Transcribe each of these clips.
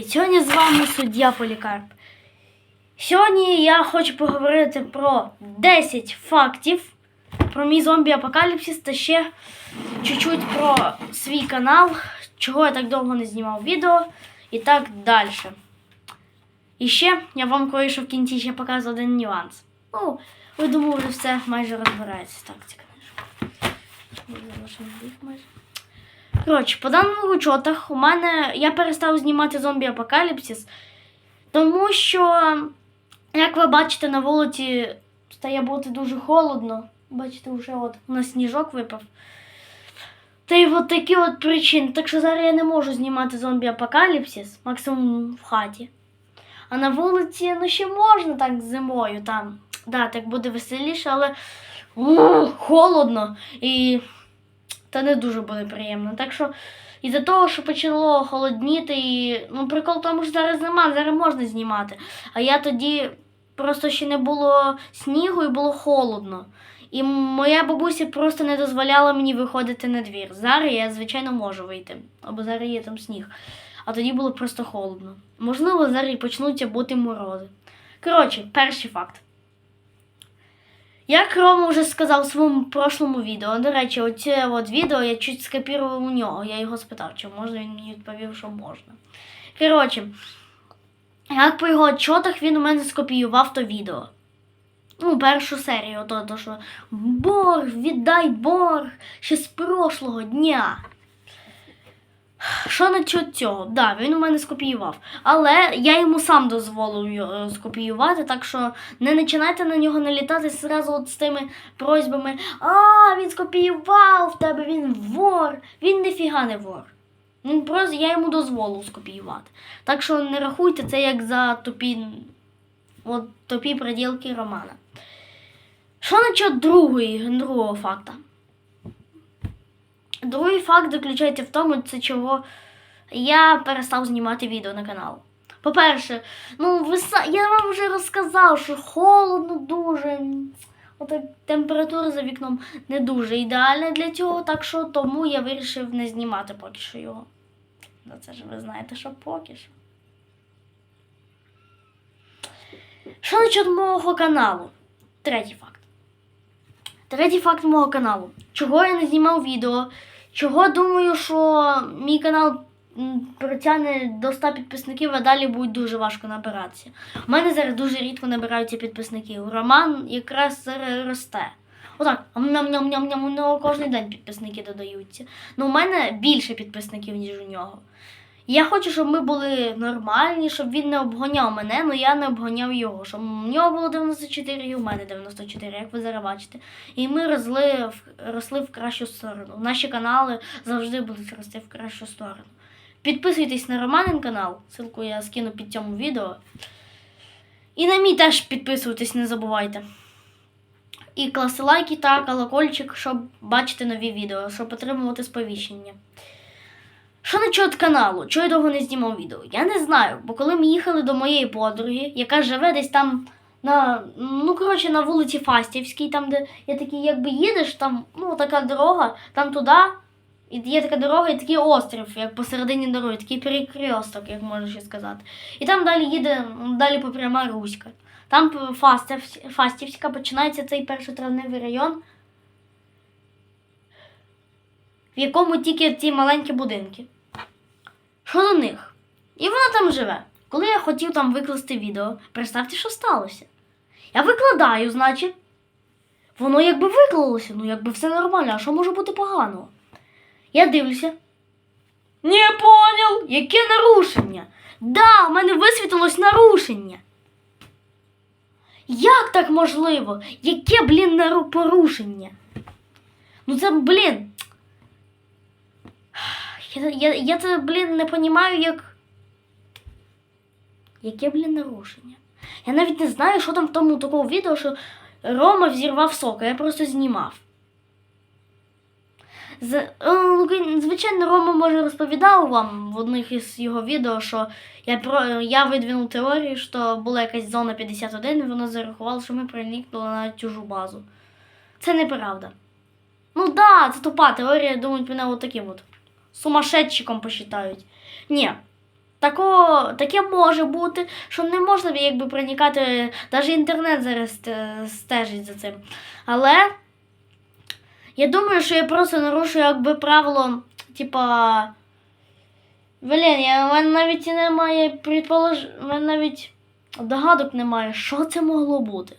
Сьогодні з вами суддя Полікарп. Сьогодні я хочу поговорити про 10 фактів про мій зомбі-апокаліпсис та ще чуть-чуть про свій канал, чого я так довго не знімав відео і так далі. І ще я вам кое-що в кінці ще покажу один нюанс. Ну, ви думаю, вже все майже розбирається. Так. Залишимо їх майже. Коротше, по даних учотах, у мене я перестав знімати зомбі апокаліпсис, тому що, як ви бачите, на вулиці стає бути дуже холодно. Бачите, вже от у нас сніжок випав. Та й от такі от причини. Так що зараз я не можу знімати зомбі апокаліпсис, максимум в хаті. А на вулиці, ну ще можна так зимою там. Да, так буде веселіше, але холодно і та не дуже буде приємно. Так що із-за того, що почало холодніти, і ну прикол в тому, що зараз нема, зараз можна знімати. А я тоді просто ще не було снігу і було холодно. І моя бабуся просто не дозволяла мені виходити на двір. Зараз я, звичайно, можу вийти, або зараз є там сніг. А тоді було просто холодно. Можливо, зараз і почнуться бути морози. Коротше, перший факт. Як Рома вже сказав у своєму прошлому відео, до речі, оце от відео я чуть скопірував у нього. Я його спитав, чи можна, він мені відповів, що можна. Коротше, як по його отчотах він у мене скопіював то відео. Ну, першу серію, то, то що борг, віддай борг ще з прошлого дня. Що насчет цього? Да, він у мене скопіював. Але я йому сам дозволив скопіювати, так що не починайте на нього налітати зразу от з тими просьбами. А, він скопіював в тебе, він вор. Він ніфіга не вор. Він просто я йому дозволив скопіювати. Так що не рахуйте це як за тупі, от, тупі приділки Романа. Що насчет другої, другого факта? Другий факт заключається в тому, це чого я перестав знімати відео на канал. По-перше, ну ви я вам вже розказав, що холодно дуже. Отак температура за вікном не дуже ідеальна для цього, так що тому я вирішив не знімати поки що його. Ну це ж ви знаєте, що поки що. Що насчет мого каналу? Третій факт. Третій факт мого каналу. Чого я не знімав відео? Чого думаю, що мій канал притягне до 100 підписників, а далі буде дуже важко набиратися. У мене зараз дуже рідко набираються підписників. Роман якраз зараз росте. Отак, ням-ням-ням-ням, у нього кожен день підписники додаються. Ну, у мене більше підписників, ніж у нього. Я хочу, щоб ми були нормальні, щоб він не обгоняв мене, але я не обгоняв його. Щоб у нього було 94 і у мене 94, як ви зараз бачите. І ми росли, росли в кращу сторону. Наші канали завжди будуть рости в кращу сторону. Підписуйтесь на Романин канал, ссылку я скину під цьому відео. І на мій теж підписуйтесь, не забувайте. І класи лайки та колокольчик, щоб бачити нові відео, щоб отримувати сповіщення. Що насчет каналу? Чого я довго не знімав відео? Я не знаю, бо коли ми їхали до моєї подруги, яка живе десь там на, ну, коротше, на вулиці Фастівській, там, де я такий, якби їдеш, там ну, така дорога, там туди, і є така дорога, і такий острів, як посередині дороги, такий перекресток, як можна ще сказати. І там далі їде, далі по пряма Руська. Там Фастівська починається цей першотравневий район, в якому тільки ці маленькі будинки. Що до них? І вона там живе. Коли я хотів там викласти відео, представте, що сталося. Я викладаю, значить. Воно якби виклалося, ну якби все нормально, а що може бути поганого? Я дивлюся. Не понял, яке нарушення? Да, в мене висвітилось нарушення. Як так можливо? Яке, блін, порушення? Ну це, блін. Я, я, це, блін, не розумію, як. Яке, блін, нарушення? Я навіть не знаю, що там в тому такому відео, що Рома взірвав сок, а я просто знімав. З, е, звичайно, Рома може розповідав вам в одних із його відео, що я, про, я видвинув теорію, що була якась зона 51, і воно зарахувало, що ми проникнули на чужу базу. Це неправда. Ну да, це тупа теорія, думають, мене от таким от сумасшедчиком посчитають. Ні. Такого, таке може бути, що не можна якби проникати, навіть інтернет зараз е, стежить за цим. Але я думаю, що я просто нарушую якби правило, типа. Блін, я, мене навіть і немає предполож... мене навіть догадок немає, що це могло бути.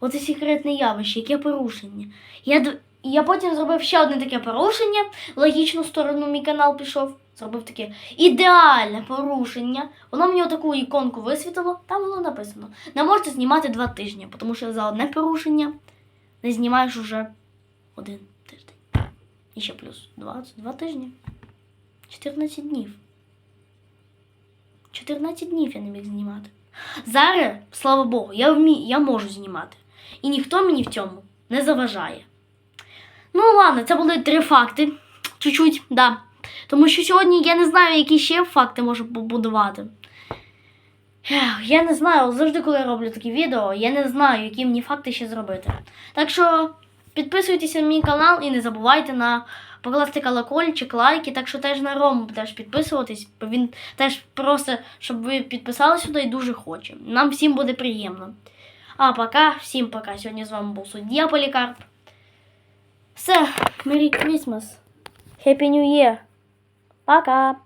Оце секретне явище, яке порушення. Я, д- я потім зробив ще одне таке порушення, логічну сторону мій канал пішов. Зробив таке ідеальне порушення. Воно мені отаку іконку висвітило, там було написано. Не можете знімати два тижні, тому що за одне порушення не знімаєш уже один тиждень. І ще плюс два, два тижні. 14 днів. 14 днів я не міг знімати. Зараз, слава Богу, я вмію, я можу знімати. І ніхто мені в цьому не заважає. Ну, ладно, це були три факти. Чуть-чуть, да. Тому що сьогодні я не знаю, які ще факти можу побудувати. Я не знаю, завжди, коли я роблю такі відео, я не знаю, які мені факти ще зробити. Так що підписуйтеся на мій канал і не забувайте на покласти колокольчик, лайки, так що теж на Рому теж підписуватись, бо він теж просто, щоб ви підписалися сюди і дуже хоче. Нам всім буде приємно. А пока, всім пока. Сьогодні з вами був суддя Полікарп. Все, Merry Christmas. Happy New Year. Пока.